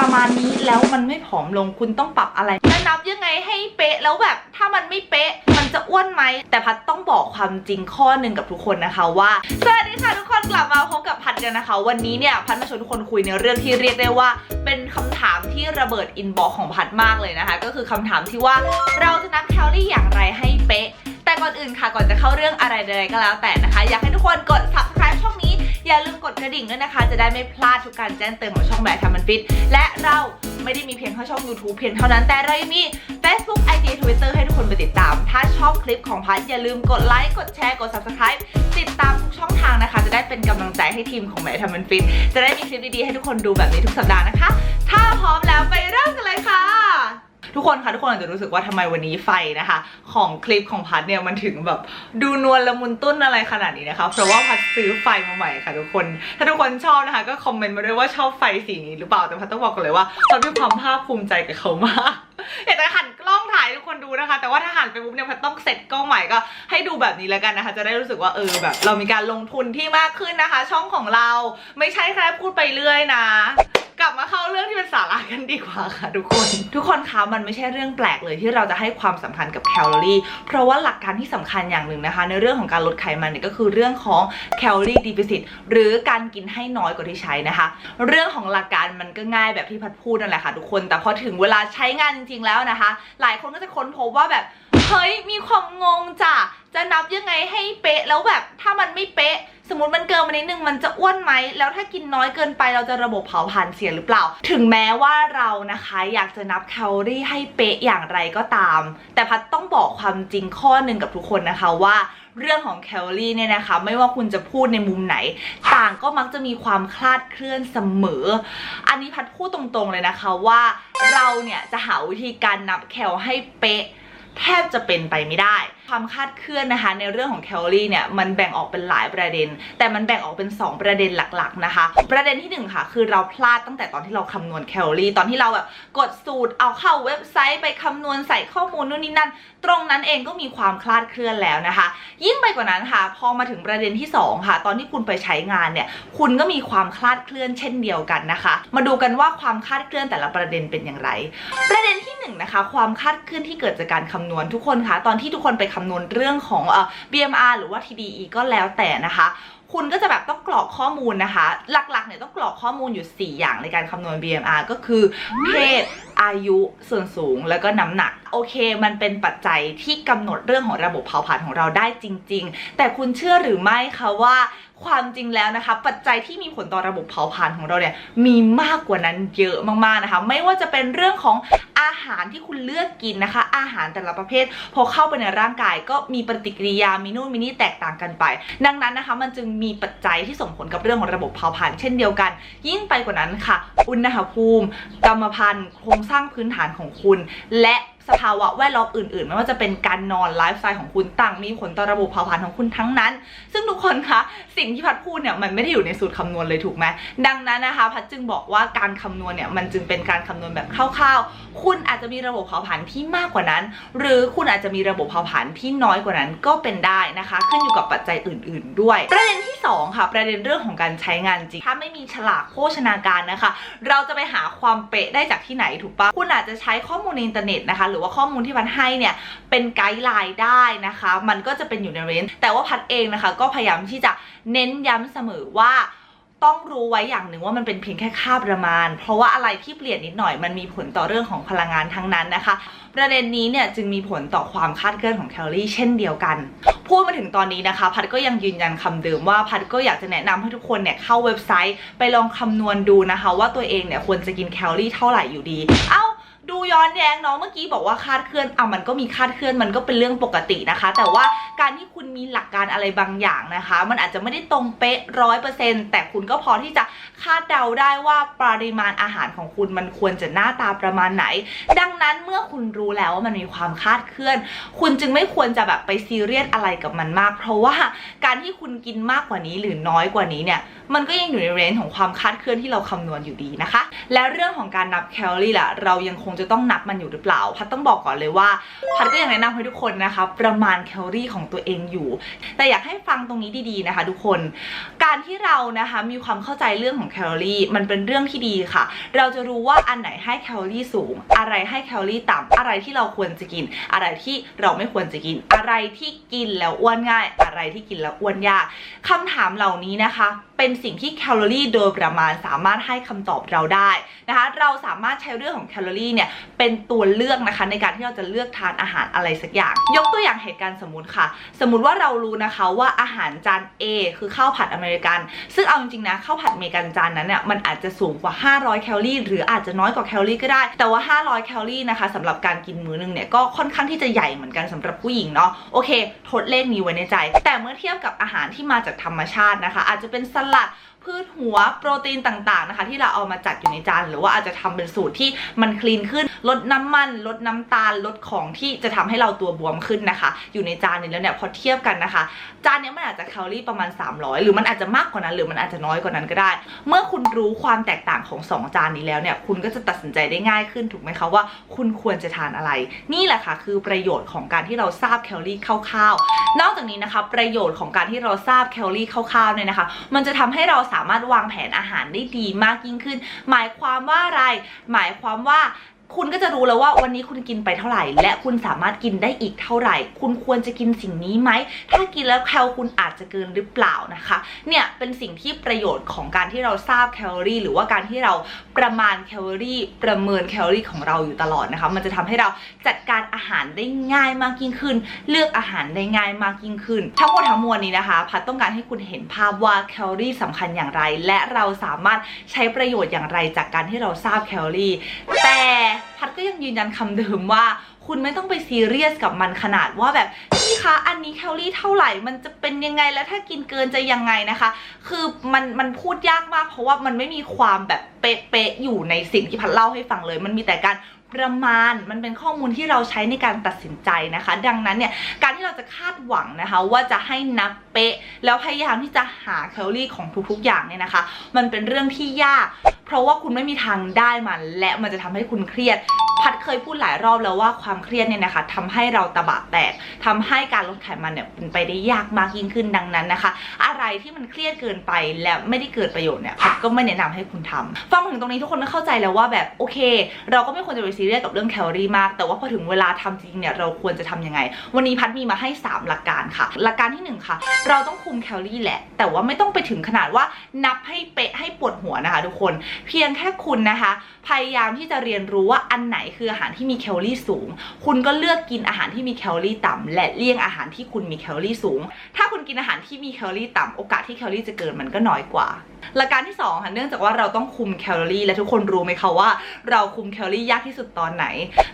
ประมาณนี้แล้วมันไม่ผอมลงคุณต้องปรับอะไรจะนับยังไงให้เป๊ะแล้วแบบถ้ามันไม่เป๊ะมันจะอ้วนไหม แต่พัดต้องบอกความจริงข้อหนึ่งกับทุกคนนะคะว่าสวัสดีค่ะทุกคนกลับมาพบกับพัดกันนะคะ วันนี้เนี่ยพัดมาชวนทุกคนคุยในเรื่องที่เรียกได้ว่า เป็นคำถามที่ระเบิดอินบ็อกของพัดมากเลยนะคะ ก็คือคำถามที่ว่าเราจะนับแคลอรี่อย่างไรให้เป๊ะ แต่ก่อนอื่นค่ะก่อนจะเข้าเรื่องอะไรใดๆก็แล้วแต่นะคะ อยากให้ทุกคนกด subscribe ช่องนี้ อย่าลืมกดกระดิ่งด้วยนะคะ จะได้ไม่พลาดทุกการแจ้งเตือนของช่องแบบทำมันฟิต และเราไม่ได้มีเพียงแค่ช่อง YouTube เพียงเท่านั้น แต่เรายังมี Facebook IG Twitter ให้ทุกคนไปติดตาม ถ้าชอบคลิปของพัดอย่าลืมกดไลค์กดแชร์กด subscribe ติดตามทุกช่องทางนะคะ จะได้เป็นกำลังใจให้ทีมของแม่ทำมันฟิต จะได้มีคลิปดีๆให้ทุกคนดูแบบนี้ทุกสัปดาห์นะคะ ถ้าพร้อมแล้วไปเริ่มกันเลยค่ะ ทุกคนคะทุกคนอาจจะรู้สึกว่าทำไมวันนี้ไฟนะคะ ของคลิปของพัดเนี่ยมันถึงแบบดูนวลละมุนตุ้นอะไรขนาดนี้นะคะ เพราะว่าพัดซื้อไฟมาใหม่ค่ะทุกคน ถ้าทุกคนชอบนะคะ ก็คอมเมนต์มาด้วยว่าชอบไฟสีนี้หรือเปล่าแต่พัดต้องบอกกันเลยว่าพัดมีความภาคภูมิใจกับเขามาก อยากจะหันกล้องถ่ายให้ทุกคนดูนะคะ แต่ว่าถ้าหันไปปุ๊บเนี่ยพัดต้องเซ็ตกล้องใหม่ก็ให้ดูแบบนี้แล้วกันนะคะ จะได้รู้สึกว่าเออแบบ เรามีการลงทุนที่มากขึ้นนะคะ ช่องของเราไม่ใช่แค่พูดไปเรื่อยนะกลับมาเข้าเรื่องที่เป็นสาระกันดีกว่าค่ะ ทุกคน ทุกคนคะมันไม่ใช่เรื่องแปลกเลยที่เราจะให้ความสำคัญกับแคลอรี่ เพราะว่าหลักการที่สำคัญอย่างหนึ่งนะคะ ในเรื่องของการลดไขมันเนี่ยก็คือเรื่องของแคลอรี่ดิฟิซิตหรือการกินให้น้อยกว่าที่ใช้นะคะ เรื่องของหลักการมันก็ง่ายแบบที่พัดพูดนั่นแหละค่ะทุกคน แต่พอถึงเวลาใช้งานจริง ๆ แล้วนะคะ หลายคนก็จะค้นพบว่าแบบ เฮ้ยมีความงงจ้ะจะนับยังไงให้เป๊ะแล้วแบบถ้ามันไม่เป๊ะ สมมติมันเกินมานิดนึงมันจะอ้วนไหมแล้วถ้ากินน้อยเกินไปเราจะระบบเผาผลาญเสียหรือเปล่า ถึงแม้ว่าเรานะคะอยากจะนับแคลอรี่ให้เป๊ะอย่างไรก็ตาม แต่พัดต้องบอกความจริงข้อหนึ่งกับทุกคนนะคะว่าเรื่องของแคลอรี่เนี่ยนะคะ ไม่ว่าคุณจะพูดในมุมไหน ต่างก็มักจะมีความคลาดเคลื่อนเสมอ อันนี้พัดพูดตรงๆเลยนะคะว่า เราเนี่ยจะหาวิธีการนับแคลให้เป๊ะ แทบจะเป็นไปไม่ได้ ความคาดเคลื่อนนะคะในเรื่องของแคลอรี่เนี่ยมันแบ่งออกเป็นหลายประเด็น แต่มันแบ่งออกเป็น 2 ประเด็นหลักๆนะคะ ประเด็นที่1ค่ะคือเราพลาดตั้งแต่ตอนที่เราคำนวณแคลอรี่ตอนที่เราแบบกดสูตรเอาเข้าเว็บไซต์ไปคำนวณใส่ข้อมูลนู่นนี่นั่น ตรงนั้นเองก็มีความคลาดเคลื่อนแล้วนะคะ ยิ่งไปกว่านั้นค่ะ พอมาถึงประเด็นที่ 2 ค่ะ ตอนที่คุณไปใช้งานเนี่ยคุณก็มีความคลาดเคลื่อนเช่นเดียวกันนะคะ มาดูกันว่าความคลาดเคลื่อนแต่ละประเด็นเป็นอย่างไร ประเด็นที่1นงนะคะความคลาดเคลื่อนที่เกิดจากการคำนวณทุกคนคะตอนที่ทุกคนไปคำนวณเรื่องของเอ่อ BMR หรือว่า TDE ก็แล้วแต่นะคะ คุณก็จะแบบต้องกรอกข้อมูลนะคะ หลักๆเนี่ยต้องกรอกข้อมูลอยู่ 4 อย่างในการคำนวณ BMR ก็คือเพศอายุส่วนสูงแล้วก็น้ำหนัก โอเค มันเป็นปัจจัยที่กำหนดเรื่องของระบบเผาผลาญของเราได้จริง ๆ แต่คุณเชื่อหรือไม่คะว่า ความจริงแล้วนะคะ ปัจจัยที่มีผลต่อระบบเผาผลาญของเราเนี่ยมีมากกว่านั้นเยอะมากๆนะคะ ไม่ว่าจะเป็นเรื่องของอาหารที่คุณเลือกกินนะคะ อาหารแต่ละประเภท พอเข้าไปในร่างกายก็มีปฏิกิริยามีนู่นมีนี่แตกต่างกันไป ดังนั้นนะคะ มันจึงมีปัจจัยที่ส่งผลกับเรื่องของระบบเผาผลาญเช่นเดียวกัน ยิ่งไปกว่านั้นค่ะ อุณหภูมิ กรรมพันธุ์ โครงสร้างพื้นฐานของคุณ และ สภาวะแวดล้อมอื่น ๆ ไม่ว่าจะเป็นการนอนไลฟ์สไตล์ของคุณต่าง มีผลต่อระบบเผาผลาญของคุณทั้งนั้น ซึ่งทุกคนคะสิ่งที่พัดพูดเนี่ยมันไม่ได้อยู่ในสูตรคำนวณเลยถูกไหมดังนั้นนะคะ พัดจึงบอกว่าการคำนวณเนี่ยมันจึงเป็นการคำนวณแบบคร่าวๆ คุณอาจจะมีระบบเผาผลาญที่มากกว่านั้น หรือคุณอาจจะมีระบบเผาผลาญที่น้อยกว่านั้นก็เป็นได้นะคะ ขึ้นอยู่กับปัจจัยอื่น ๆ ด้วย ประเด็นที่ 2 ค่ะ ประเด็นเรื่องของการใช้งานจริงถ้าไม่มีฉลากโภชนาการนะคะ เราจะไปหาความเป๊ะได้จากที่ไหนถูกปะคุณอาจจะใช้ข้อมูลในอินเทอร์เน็ตนะคะหรือว่าข้อมูลที่พัดให้เนี่ยเป็นไกด์ไลน์ได้นะคะ มันก็จะเป็นอยู่ในเรนจ์แต่ว่าพัดเองนะคะ ก็พยายามที่จะเน้นย้ำเสมอว่าต้องรู้ไว้อย่างหนึ่งว่ามันเป็นเพียงแค่ค่าประมาณ เพราะว่าอะไรที่เปลี่ยนนิดหน่อยมันมีผลต่อเรื่องของพลังงานทั้งนั้นนะคะ ประเด็นนี้เนี่ยจึงมีผลต่อความคาดเคลื่อนของแคลอรี่เช่นเดียวกัน พูดมาถึงตอนนี้นะคะ พัดก็ยังยืนยันคำเดิมว่าพัดก็อยากจะแนะนำให้ทุกคนเนี่ยเข้าเว็บไซต์ไปลองคำนวณดูนะคะ ว่าตัวเองเนี่ยควรจะกินแคลอรี่เท่าไหร่อยู่ดี เอ้า ดูย้อนแย้งเนาะเมื่อกี้บอกว่าคาดเคลื่อนอะมันก็มีคาดเคลื่อนมันก็เป็นเรื่องปกตินะคะ แต่ว่าการที่คุณมีหลักการอะไรบางอย่างนะคะ มันอาจจะไม่ได้ตรงเป๊ะร้อยเปอร์เซ็นต์แต่คุณก็พอที่จะคาดเดาได้ว่าปริมาณอาหารของคุณมันควรจะหน้าตาประมาณไหน ดังนั้นเมื่อคุณรู้แล้วว่ามันมีความคาดเคลื่อน คุณจึงไม่ควรจะแบบไปซีเรียสอะไรกับมันมาก เพราะว่าการที่คุณกินมากกว่านี้หรือน้อยกว่านี้เนี่ยมันก็ยังอยู่ในเรนจ์ของความคาดเคลื่อนที่เราคำนวณอยู่ดีนะคะ และเรื่องของการนับแคลอรี่ล่ะเรายังคงจะต้องนับมันอยู่หรือเปล่า พัดต้องบอกก่อนเลยว่าพัดก็ยังแนะนำให้ทุกคนนะคะ ประมาณแคลอรี่ของตัวเองอยู่ แต่อยากให้ฟังตรงนี้ดีๆนะคะ ทุกคน การที่เรานะคะมีความเข้าใจเรื่องของแคลอรี่มันเป็นเรื่องที่ดีค่ะ เราจะรู้ว่าอันไหนให้แคลอรี่สูง อะไรให้แคลอรี่ต่ำอะไรที่เราควรจะกิน อะไรที่เราไม่ควรจะกิน อะไรที่กินแล้วอ้วนง่าย อะไรที่กินแล้วอ้วนยากคำถามเหล่านี้นะคะ เป็นสิ่งที่แคลอรี่โดยประมาณสามารถให้คำตอบเราได้นะคะ เราสามารถใช้เรื่องของแคลอรี่เนี่ยเป็นตัวเลือกนะคะ ในการที่เราจะเลือกทานอาหารอะไรสักอย่าง ยกตัวอย่างเหตุการณ์สมมติค่ะ สมมุติว่าเรารู้นะคะว่าอาหารจาน A คือข้าวผัดอเมริกัน ซึ่งเอาจริงๆนะข้าวผัดอเมริกันจานนั้นเนี่ยมันอาจจะสูงกว่า 500 แคลอรี่หรืออาจจะน้อยกว่าแคลอรี่ก็ได้ แต่ว่า 500 แคลอรี่นะคะสำหรับการกินมื้อนึงเนี่ยก็ค่อนข้างที่จะใหญ่เหมือนกันสำหรับผู้หญิงเนาะโอเคทดเลขนี้ไว้ในใจ แต่เมื่อเทียบกับอาหารที่มาจากธรรมชาตินะคะ อาจจะเป็นสลัด พืชหัวโปรตีนต่างๆนะคะ ที่เราเอามาจัดอยู่ในจานหรือว่าอาจจะทำเป็นสูตรที่มันคลีนขึ้น ลดน้ำมัน ลดน้ำตาล ลดของที่จะทำให้เราตัวบวมขึ้นนะคะ อยู่ในจานนี้แล้วเนี่ยพอเทียบกันนะคะ จานนี้มันอาจจะแคลอรี่ประมาณ 300 หรือมันอาจจะมากกว่านั้น หรือมันอาจจะน้อยกว่านั้นก็ได้ เมื่อคุณรู้ความแตกต่างของ 2 จานนี้แล้วเนี่ยคุณก็จะตัดสินใจได้ง่ายขึ้นถูกไหมคะว่าคุณควรจะทานอะไร นี่แหละค่ะคือประโยชน์ของการที่เราทราบแคลอรี่คร่าวๆนอกจากนี้นะคะ ประโยชน์ของการที่เราทราบแคลอรี่คร่าวๆเนี่ยนะคะ มันจะทำให้เราสามารถวางแผนอาหารได้ดีมากยิ่งขึ้น หมายความว่าอะไร หมายความว่า คุณก็จะรู้แล้วว่าวันนี้คุณกินไปเท่าไหร่ และคุณสามารถกินได้อีกเท่าไหร่ คุณควรจะกินสิ่งนี้ไหม ถ้ากินแล้วแคลคุณอาจจะเกินหรือเปล่านะคะ เนี่ยเป็นสิ่งที่ประโยชน์ของการที่เราทราบแคลอรี่ หรือว่าการที่เราประมาณแคลอรี่ ประเมินแคลอรี่ของเราอยู่ตลอดนะคะ มันจะทำให้เราจัดการอาหารได้ง่ายมากยิ่งขึ้น เลือกอาหารได้ง่ายมากยิ่งขึ้น ทั้งหมดทั้งมวลนี้นะคะ พัดต้องการให้คุณเห็นภาพว่าแคลอรี่สำคัญอย่างไร และเราสามารถใช้ประโยชน์อย่างไรจากการที่เราทราบแคลอรี่ แต่พัดก็ยังยืนยันคำเดิมว่า คุณไม่ต้องไปซีเรียสกับมันขนาดว่าแบบพี่คะอันนี้แคลอรี่เท่าไหร่ มันจะเป็นยังไงแล้วถ้ากินเกินจะยังไงนะคะ คือมันมันพูดยากมากเพราะว่ามันไม่มีความแบบเป๊ะๆอยู่ในสิ่งที่พัดเล่าให้ฟังเลย มันมีแต่การ ประมาณมันเป็นข้อมูลที่เราใช้ในการตัดสินใจนะคะ ดังนั้นเนี่ยการที่เราจะคาดหวังนะคะว่าจะให้นับเป๊ะ แล้วพยายามที่จะหาแคลอรี่ของทุกๆ อย่างเนี่ยนะคะ มันเป็นเรื่องที่ยาก เพราะว่าคุณไม่มีทางได้มัน และมันจะทำให้คุณเครียด พัดเคยพูดหลายรอบแล้วว่าความเครียดเนี่ยนะคะทำให้เราตะบะแตกทำให้การลดไขมันเนี่ยเป็นไปได้ยากมากยิ่งขึ้นดังนั้นนะคะ อะไรที่มันเครียดเกินไปและไม่ได้เกิดประโยชน์เนี่ยพัดก็ไม่แนะนำให้คุณทำฟังมาถึงตรงนี้ทุกคนก็เข้าใจแล้วว่าแบบโอเค เราก็ไม่ควรจะไปซีเรียสกับเรื่องแคลอรี่มาก แต่ว่าพอถึงเวลาทำจริงเนี่ยเราควรจะทำยังไง วันนี้พัดมีมาให้ 3 หลักการค่ะ หลักการที่หนึ่งค่ะ เราต้องคุมแคลอรี่แหละ แต่ว่าไม่ต้องไปถึงขนาดว่านับให้เป๊ะให้ปวดหัวนะคะ ทุกคน เพียงแค่คุณนะคะ พยายามที่จะเรียนรู้ว่าอันไหนคืออาหารที่มีแคลอรี่สูง คุณก็เลือกกินอาหารที่มีแคลอรี่ต่ำและเลี่ยงอาหารที่คุณมีแคลอรี่สูง ถ้าคุณกินอาหารที่มีแคลอรี่ต่ำโอกาสที่แคลอรี่จะเกินมันก็น้อยกว่าหลักการที่สองค่ะเนื่องจากว่าเราต้องคุมแคลอรี่และทุกคนรู้ไหมคะว่า เราคุมแคลอรี่ยากที่สุดตอนไหน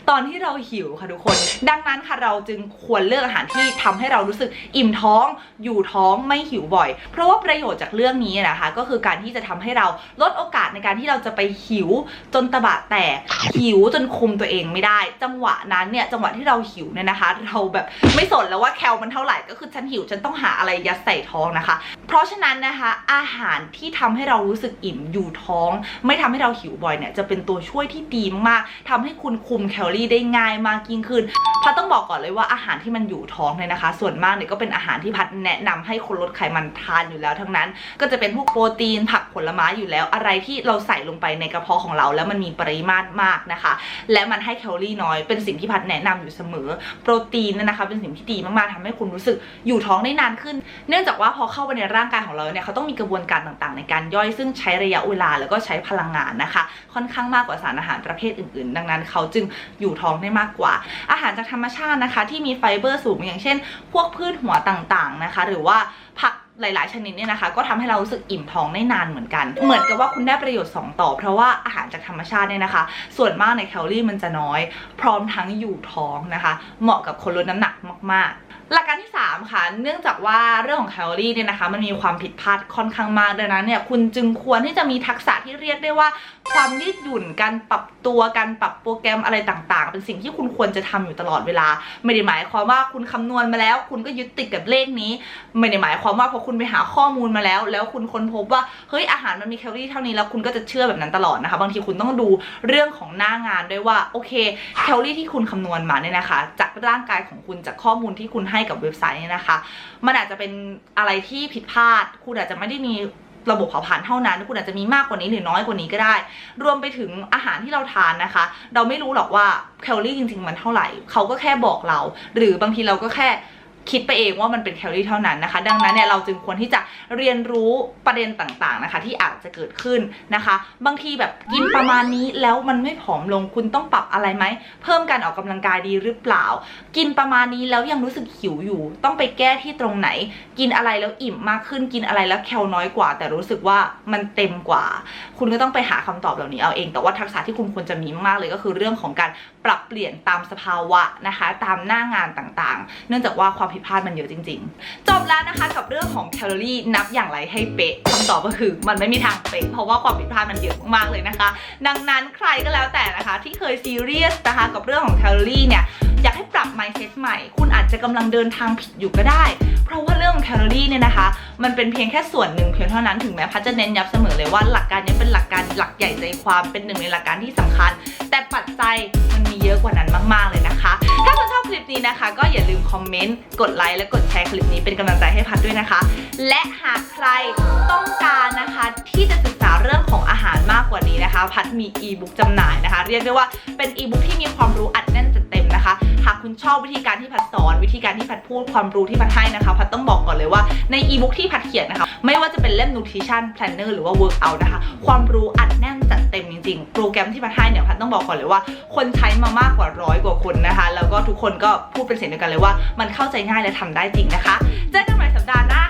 ตอนที่เราหิวค่ะทุกคน ดังนั้นค่ะเราจึงควรเลือกอาหารที่ทำให้เรารู้สึกอิ่มท้อง อยู่ท้องไม่หิวบ่อย เพราะว่าประโยชน์จากเรื่องนี้นะคะ ก็คือการที่จะทำให้เราลดโอกาสในการที่เราจะไปหิวจนตะบะแตกหิวจนคุมตัวเองไม่ได้ จังหวะนั้นเนี่ยจังหวะที่เราหิวเนี่ยนะคะ เราแบบไม่สนแล้วว่าแคลมันเท่าไหร่ก็คือฉันหิวฉันต้องหาอะไรยัดใส่ท้องนะคะ เพราะฉะนั้นนะคะอาหารที่ทำให้เรารู้สึกอิ่มอยู่ท้อง ไม่ทำให้เราหิวบ่อยเนี่ยจะเป็นตัวช่วยที่ดีมากๆทำให้คุณคุมแคลอรี่ได้ง่ายมากยิ่งขึ้นพัดต้องบอกก่อนเลยว่าอาหารที่มันอยู่ท้องเนี่ยนะคะ ส่วนมากเนี่ยก็เป็นอาหารที่พัดแนะนำให้คนลดไขมันทานอยู่แล้วทั้งนั้น ก็จะเป็นพวกโปรตีนผักผลไม้อยู่แล้ว อะไรที่เราใส่ลงไปในกระเพาะของเราแล้วมันมีปริมาตรมากนะคะ และมันให้แคลอรี่น้อยเป็นสิ่งที่พัดแนะนำอยู่เสมอ โปรตีนเนยนะคะเป็นสิ่งที่ดีมากๆทำให้คุณรู้สึกอยู่ท้องได้นานขึ้น เนื่องจากว่าพอเข้าไปในร่างกายของเราเนี่ยเขาต้องมีกระบวนการต่างๆ ในการย่อยซึ่งใช้ระยะเวลาแล้วก็ใช้พลังงานนะคะ ค่อนข้างมากกว่าสารอาหารประเภทอื่นๆ ดังนั้นเขาจึงอยู่ท้องได้มากกว่า อาหารจากธรรมชาตินะคะ ที่มีไฟเบอร์สูงอย่างเช่น พวกพืชหัวต่างๆนะคะ หรือว่าผักหลาย ๆ ชนิดเนี่ยนะคะ ก็ทำให้เรารู้สึกอิ่มท้องได้นานเหมือนกัน เหมือนกับว่าคุณได้ประโยชน์ 2 ต่อ เพราะว่าอาหารจากธรรมชาติเนี่ยนะคะ ส่วนมากในแคลอรี่มันจะน้อย พร้อมทั้งอยู่ท้องนะคะ เหมาะกับคนลดน้ำหนักมาก ๆ หลักการที่ 3 ค่ะ เนื่องจากว่าเรื่องของแคลอรี่เนี่ยนะคะ มันมีความผิดพลาดค่อนข้างมากดังนั้นเนี่ยคุณจึงควรที่จะมีทักษะที่เรียกได้ว่า ความยืดหยุ่นการปรับตัวการปรับโปรแกรมอะไรต่างๆ เป็นสิ่งที่คุณควรจะทำอยู่ตลอดเวลา ไม่ได้หมายความว่าคุณคำนวณมาแล้ว คุณก็ยึดติดกับเลขนี้ ไม่ได้หมายความว่าพอคุณไปหาข้อมูลมาแล้ว แล้วคุณค้นพบว่าเฮ้ยอาหารมันมีแคลอรี่เท่านี้แล้วคุณก็จะเชื่อแบบนั้นตลอดนะคะบางทีคุณต้องดูเรื่องของหน้างานด้วยว่าโอเคแคลอรี่ที่คุณคำนวณมาเนี่ยนะคะ จากร่างกายของคุณจากข้อมูลที่คุณให้กับเว็บไซต์เนี่ยนะคะ มันอาจจะเป็นอะไรที่ผิดพลาด คุณอาจจะไม่ได้มีระบบเผาผลาญเท่านั้น คุณอาจจะมีมากกว่านี้หรือน้อยกว่านี้ก็ได้ รวมไปถึงอาหารที่เราทานนะคะ เราไม่รู้หรอกว่าแคลอรี่จริงๆมันเท่าไหร่ เขาก็แค่บอกเรา หรือบางทีเราก็แค่ คิดไปเองว่ามันเป็นแคลอรี่เท่านั้นนะคะ ดังนั้นเนี่ยเราจึงควรที่จะเรียนรู้ประเด็นต่างๆนะคะ ที่อาจจะเกิดขึ้นนะคะ บางทีแบบกินประมาณนี้แล้วมันไม่ผอมลงคุณต้องปรับอะไรไหม เพิ่มการออกกำลังกายดีหรือเปล่า กินประมาณนี้แล้วยังรู้สึกหิวอยู่ ต้องไปแก้ที่ตรงไหน กินอะไรแล้วอิ่มมากขึ้นกินอะไรแล้วแคลน้อยกว่า แต่รู้สึกว่ามันเต็มกว่า คุณก็ต้องไปหาคำตอบเหล่านี้เอาเอง แต่ว่าทักษะที่คุณควรจะมีมากๆเลยก็คือเรื่องของการปรับเปลี่ยนตามสภาวะนะคะ ตามหน้างานต่างๆ เนื่องจากว่าความผิดพลาดมันเยอะจริง ๆ จบแล้วนะคะกับเรื่องของแคลอรี่นับอย่างไรให้เป๊ะคำตอบก็คือมันไม่มีทางเป๊ะเพราะว่าความผิดพลาดมันเยอะมากๆเลยนะคะ ดังนั้นใครก็แล้วแต่นะคะ ที่เคยซีเรียสนะคะกับเรื่องของแคลอรี่เนี่ยอยากให้ปรับ mindset ใหม่ คุณอาจจะกำลังเดินทางผิดอยู่ก็ได้ เพราะว่าเรื่องของแคลอรี่เนี่ยนะคะ มันเป็นเพียงแค่ส่วนหนึ่งเพียงเท่านั้น ถึงแม้พัดจะเน้นย้ำเสมอเลยว่าหลักการนี้เป็นหลักการหลักใหญ่ใจความ เป็นหนึ่งในหลักการที่สำคัญ แต่ปัจจัยมันมีเยอะกว่านั้นมาก ๆ เลยนะคะ ถ้าคุณชอบคลิปนี้นะคะ ก็อย่าลืมคอมเมนต์กดไลค์และกดแชร์คลิปนี้เป็นกำลังใจให้พัดด้วยนะคะ และหากใครต้องการนะคะ ที่จะศึกษาเรื่องของอาหารมากกว่านี้นะคะ พัดมีอีบุ๊กจำหน่ายนะคะ เรียกได้ว่าเป็นอีบุ๊กที่มีความรู้อัดแน่นจัดเต็มนะคะ หากคุณชอบวิธีการที่พัดสอน วิธีการที่พัดพูดความรู้ที่พัดให้นะคะ พัดต้องบอกก่อนเลยว่าในอีบุ๊กที่พัดเขียนนะคะ ไม่ว่าจะเป็นเล่ม nutrition planner หรือว่า workout นะคะ ความรู้อัดแน่นจัดเต็ม ริงๆ โปรแกรมที่พัดให้เนี่ยพัดต้องบอกก่อนเลยว่า คนใช้มามากกว่าร้อยกว่าคนนะคะ แล้วก็ทุกคนก็พูดเป็นเสียงเดียวกันเลยว่า มันเข้าใจง่ายและทำได้จริงนะคะ เจ๊เจ้าหมายสัปดาห์น้า